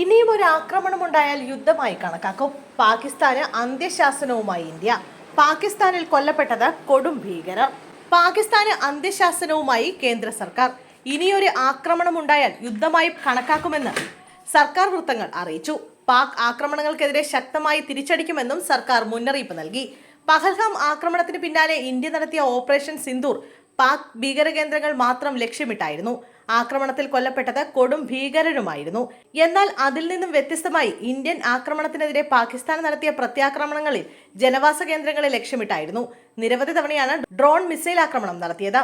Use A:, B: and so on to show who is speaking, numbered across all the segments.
A: ഇനിയും ഒരു ആക്രമണമുണ്ടായാൽ യുദ്ധമായി കണക്കാക്കും. പാകിസ്ഥാന് അന്ത്യശാസനവുമായി ഇന്ത്യ. പാകിസ്ഥാനിൽ കൊല്ലപ്പെട്ടത് കൊടും ഭീകരർ. പാകിസ്ഥാന് അന്ത്യശാസനവുമായി കേന്ദ്ര സർക്കാർ. ഇനിയൊരു ആക്രമണമുണ്ടായാൽ യുദ്ധമായി കണക്കാക്കുമെന്ന് സർക്കാർ വൃത്തങ്ങൾ അറിയിച്ചു. പാക് ആക്രമണങ്ങൾക്കെതിരെ ശക്തമായി തിരിച്ചടിക്കുമെന്നും സർക്കാർ മുന്നറിയിപ്പ് നൽകി. പഹൽഗാം ആക്രമണത്തിന് പിന്നാലെ ഇന്ത്യ നടത്തിയ ഓപ്പറേഷൻ സിന്ദൂർ പാക് ഭീകരകേന്ദ്രങ്ങൾ മാത്രം ലക്ഷ്യമിട്ടായിരുന്നു. ആക്രമണത്തിൽ കൊല്ലപ്പെട്ടത് കൊടും ഭീകരരുമായിരുന്നു. എന്നാൽ അതിൽ നിന്നും വ്യത്യസ്തമായി ഇന്ത്യൻ ആക്രമണത്തിനെതിരെ പാകിസ്ഥാൻ നടത്തിയ പ്രത്യാക്രമണങ്ങളിൽ ജനവാസ കേന്ദ്രങ്ങളെ ലക്ഷ്യമിട്ടായിരുന്നു. നിരവധി തവണയാണ് ഡ്രോൺ മിസൈൽ ആക്രമണം നടത്തിയത്.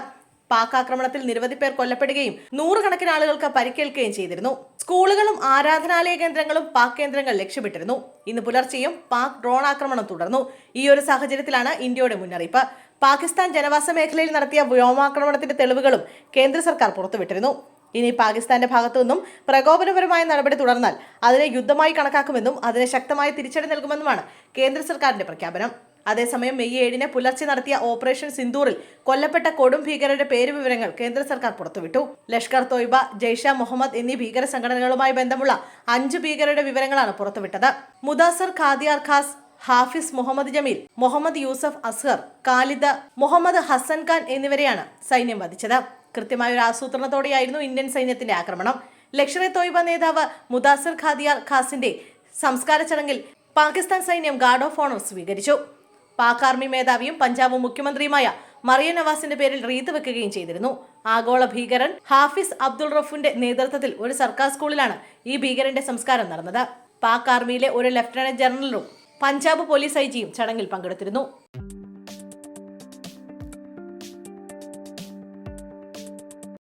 A: പാക് ആക്രമണത്തിൽ നിരവധി പേർ കൊല്ലപ്പെടുകയും നൂറുകണക്കിന് ആളുകൾക്ക് പരിക്കേൽക്കുകയും ചെയ്തിരുന്നു. സ്കൂളുകളും ആരാധനാലയ കേന്ദ്രങ്ങളും പാക് കേന്ദ്രങ്ങൾ ലക്ഷ്യമിട്ടിരുന്നു. ഇന്ന് പുലർച്ചെയും പാക് ഡ്രോൺ ആക്രമണം തുടർന്നു. ഈ ഒരു സാഹചര്യത്തിലാണ് ഇന്ത്യയുടെ മുന്നറിയിപ്പ്. പാകിസ്ഥാൻ ജനവാസ മേഖലയിൽ നടത്തിയ വ്യോമാക്രമണത്തിന്റെ തെളിവുകളും കേന്ദ്ര സർക്കാർ പുറത്തുവിട്ടിരുന്നു. ഇനി പാകിസ്ഥാന്റെ ഭാഗത്തു നിന്നും പ്രകോപനപരമായ നടപടി തുടർന്നാൽ അതിനെ യുദ്ധമായി കണക്കാക്കുമെന്നും അതിനെ ശക്തമായ തിരിച്ചടി നൽകുമെന്നുമാണ് കേന്ദ്ര സർക്കാരിന്റെ പ്രഖ്യാപനം. അതേസമയം മെയ് ഏഴിന് പുലർച്ചെ നടത്തിയ ഓപ്പറേഷൻ സിന്ദൂറിൽ കൊല്ലപ്പെട്ട കൊടും ഭീകരരുടെ പേര് വിവരങ്ങൾ കേന്ദ്ര സർക്കാർ പുറത്തുവിട്ടു. ലഷ്കർ തോയ്ബ ജയ്ഷ മുഹമ്മദ് എന്നീ ഭീകര സംഘടനകളുമായി ബന്ധമുള്ള അഞ്ച് ഭീകരരുടെ വിവരങ്ങളാണ് പുറത്തുവിട്ടത്. മുദാസർ ഖാദിയാർ ഖാസ് ഹാഫിസ് മുഹമ്മദ് ജമീൽ മുഹമ്മദ് യൂസഫ് അസ്ഹർ കാലിദ് മുഹമ്മദ് ഹസൻ ഖാൻ എന്നിവരെയാണ് സൈന്യം വധിച്ചത്. കൃത്യമായ ഒരു ആസൂത്രണത്തോടെയായിരുന്നു ഇന്ത്യൻ സൈന്യത്തിന്റെ ആക്രമണം. ലക്ഷർ എ തോയ്ബ നേതാവ് മുദാസർ ഖാദിയാർ ഖാസിന്റെ സംസ്കാര ചടങ്ങിൽ പാകിസ്ഥാൻ സൈന്യം ഗാർഡ് ഓഫ് ഓണർ സ്വീകരിച്ചു. പാക് ആർമി മേധാവിയും പഞ്ചാബ് മുഖ്യമന്ത്രിയുമായ മറിയ നവാസിന്റെ പേരിൽ റീത്ത് വെക്കുകയും ചെയ്തിരുന്നു. ആഗോള ഭീകരൻ ഹാഫിസ് അബ്ദുൾ റഫുന്റെ നേതൃത്വത്തിൽ ഒരു സർക്കാർ സ്കൂളിലാണ് ഈ ഭീകരന്റെ സംസ്കാരം നടന്നത്. പാക് ആർമിയിലെ ഒരു ലഫ്റ്റനന്റ് ജനറലും പഞ്ചാബ് പോലീസ് ഐ ജിയും ചടങ്ങിൽ പങ്കെടുത്തിരുന്നു